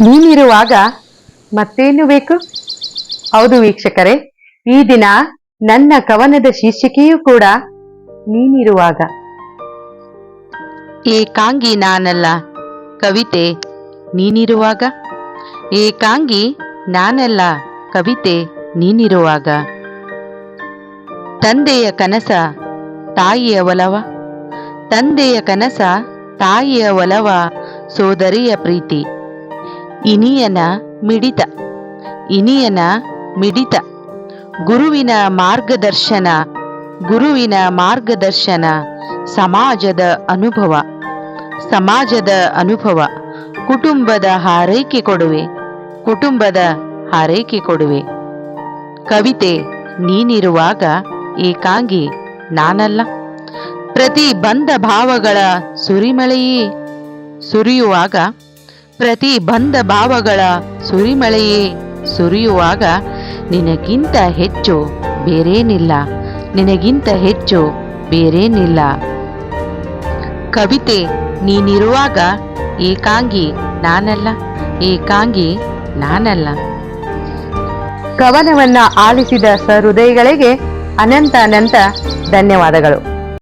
ನೀನಿರುವಾಗ ಮತ್ತೇನು ಬೇಕು? ಹೌದು ವೀಕ್ಷಕರೇ, ಈ ದಿನ ನನ್ನ ಕವನದ ಶೀರ್ಷಿಕೆಯೂ ಕೂಡ ನೀನಿರುವಾಗ. ಏಕಾಂಗಿ ನಾನಲ್ಲ, ಕವಿತೆ, ನೀನಿರುವಾಗ. ಏಕಾಂಗಿ ನಾನಲ್ಲ, ಕವಿತೆ, ನೀನಿರುವಾಗ. ತಂದೆಯ ಕನಸ, ತಾಯಿಯ ಒಲವ. ತಂದೆಯ ಕನಸ, ತಾಯಿಯ ಒಲವ, ಸೋದರಿಯ ಪ್ರೀತಿ. ಇನಿಯನ ಮಿಡಿತ. ಇನಿಯನ ಮಿಡಿತ. ಗುರುವಿನ ಮಾರ್ಗದರ್ಶನ. ಗುರುವಿನ ಮಾರ್ಗದರ್ಶನ. ಸಮಾಜದ ಅನುಭವ. ಸಮಾಜದ ಅನುಭವ. ಕುಟುಂಬದ ಹಾರೈಕೆ ಕೊಡುವೆ. ಕುಟುಂಬದ ಹಾರೈಕೆ ಕೊಡುವೆ. ಕವಿತೆ, ನೀನಿರುವಾಗ ಏಕಾಂಗಿ ನಾನಲ್ಲ. ಪ್ರತಿ ಬಂಧ ಭಾವಗಳ ಸುರಿಮಳೆಯೇ ಸುರಿಯುವಾಗ ಪ್ರತಿ ಬಂಧ ಭಾವಗಳ ಸುರಿಮಳೆಯೇ ಸುರಿಯುವಾಗ ನಿನಗಿಂತ ಹೆಚ್ಚು ಬೇರೇನಿಲ್ಲ, ನಿನಗಿಂತ ಹೆಚ್ಚು ಬೇರೇನಿಲ್ಲ. ಕವಿತೆ, ನೀನಿರುವಾಗ ಏಕಾಂಗಿ ನಾನಲ್ಲ ಏಕಾಂಗಿ ನಾನಲ್ಲ. ಕವನವನ್ನ ಆಲಿಸಿದ ಸಹೃದಯಗಳಿಗೆ ಅನಂತ ಅನಂತ ಧನ್ಯವಾದಗಳು.